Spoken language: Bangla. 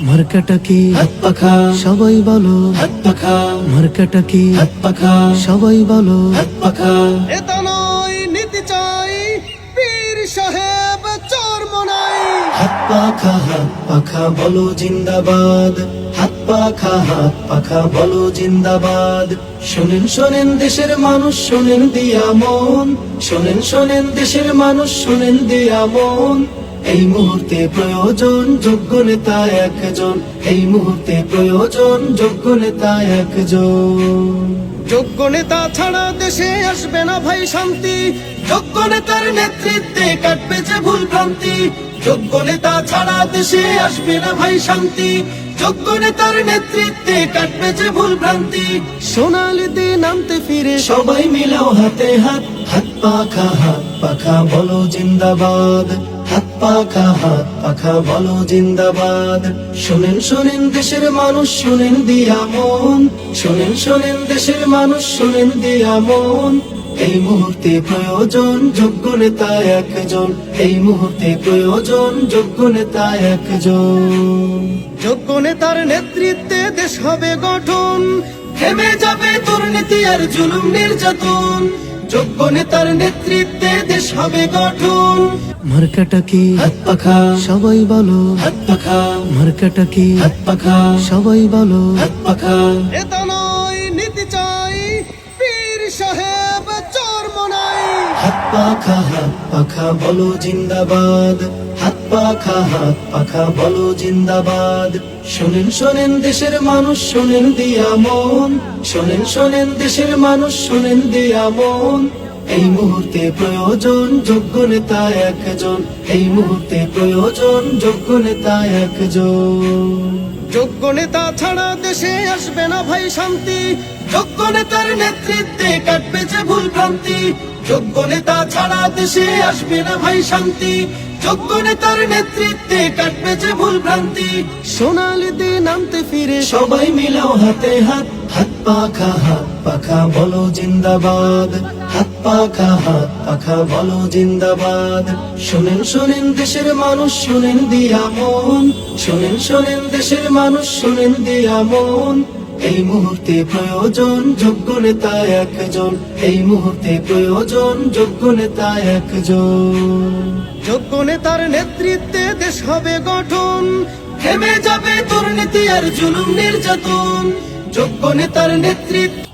মার্কাটা কি পাখা। সবাই বলো। হাত পাখা। মার্কাটা কি হাত পাখা। সবাই বলো। হাত পাখা। এটা নয় নীতি চাই। পীর সাহেব চর্ম নাই হাত পাখা হাত পাখা বলো জিন্দাবাদ। হাত পাখা হাত পাখা বলো জিন্দাবাদ। শোনেন শোনেন দেশের মানুষ শোনেন দিয়া মন। শোনেন শোনেন দেশের মানুষ শোনেন দিয়া মন। এই মুহূর্তে প্রয়োজন, যোগ্য নেতা একজন। এই মুহূর্তে প্রয়োজন, যোগ্য নেতা একজন। যোগ্য নেতা ছাড়া দেশে আসবে না ভাই শান্তি। যোগ্য নেতার নেতৃত্বে কাটবে যে ভুল ভ্রান্তি। যোগ্য নেতা ছাড়া দেশে আসবে না ভাই শান্তি। যোগ্য নেতার নেতৃত্বে কাটবে যে ভুল ভ্রান্তি। সোনালি দিন নামতে ফিরে সবাই মিলাও হাতে হাত। হাত পাখা হাত পাখা বলো জিন্দাবাদ। হাত পাখা হাত পাখা বলো জিন্দাবাদ। শোনেন শোনেন দেশের মানুষ, শোনেন দিয়া মন। শোনেন শোনেন দেশের মানুষ, শোনেন দিয়া মন। এই মুহূর্তে প্রয়োজন, যোগ্য নেতা একজন। এই মুহূর্তে প্রয়োজন, যোগ্য নেতা একজন। যোগ্য নেতার নেতৃত্বে দেশ হবে গঠন। থেমে যাবে দুর্নীতি আর জুলুম নির্যাতন। যোগ্য নেতার নেতৃত্বে দেশ হবে গঠন। মার্কাটা কি? হাত পাখা। সবাই বলো। হাত পাখা। মার্কাটা কি? হাত পাখা। সবাই বলো। হাত পাখা। এটা নয় নীতি চাই। পীর সাহেব চর্ম নাই। হাত পাখা হাত পাখা বলো জিন্দাবাদ। পাখা হাত পাখা বলো জিন্দাবাদ। শোনেন শোনেন দেশের মানুষ, শোনেন দিয়া মন। শোনেন শোনেন দেশের মানুষ, শোনেন দিয়া মন। এই মুহূর্তে প্রয়োজন, যোগ্য নেতা একজন। এই মুহূর্তে প্রয়োজন, যোগ্য নেতা একজন। যোগ্য নেতা ছাড়া দেশে আসবে না ভাই শান্তি। যোগ্য নেতার নেতৃত্বে কাটবে যে ভুল ভ্রান্তি। যোগ্য নেতা ছাড়া দেশে আসবে না ভাই শান্তি। যোগ্য নেতার নেতৃত্বে কাটবে যে ভুল ভ্রান্তি। সোনালি দিন নামতে ফিরে সবাই মিলাও হাতে হাত হাত পাখা হাত পাখা, বলো জিন্দাবাদ। হাত পাখা হাত পাখা, বলো জিন্দাবাদ। শোনেন শোনেন দেশের মানুষ, শোনেন দিয়া মন। শোনেন শোনেন দেশের মানুষ, শোনেন দিয়া মন। এই মুহূর্তে প্রয়োজন, যোগ্য নেতা একজন। এই মুহূর্তে প্রয়োজন, যোগ্য নেতা একজন। যোগ্য নেতার নেতৃত্বে দেশ হবে গঠন। থেমে যাবে দুর্নীতি আর জুলুম নির্যাতন। যোগ্য নেতার নেতৃত্ব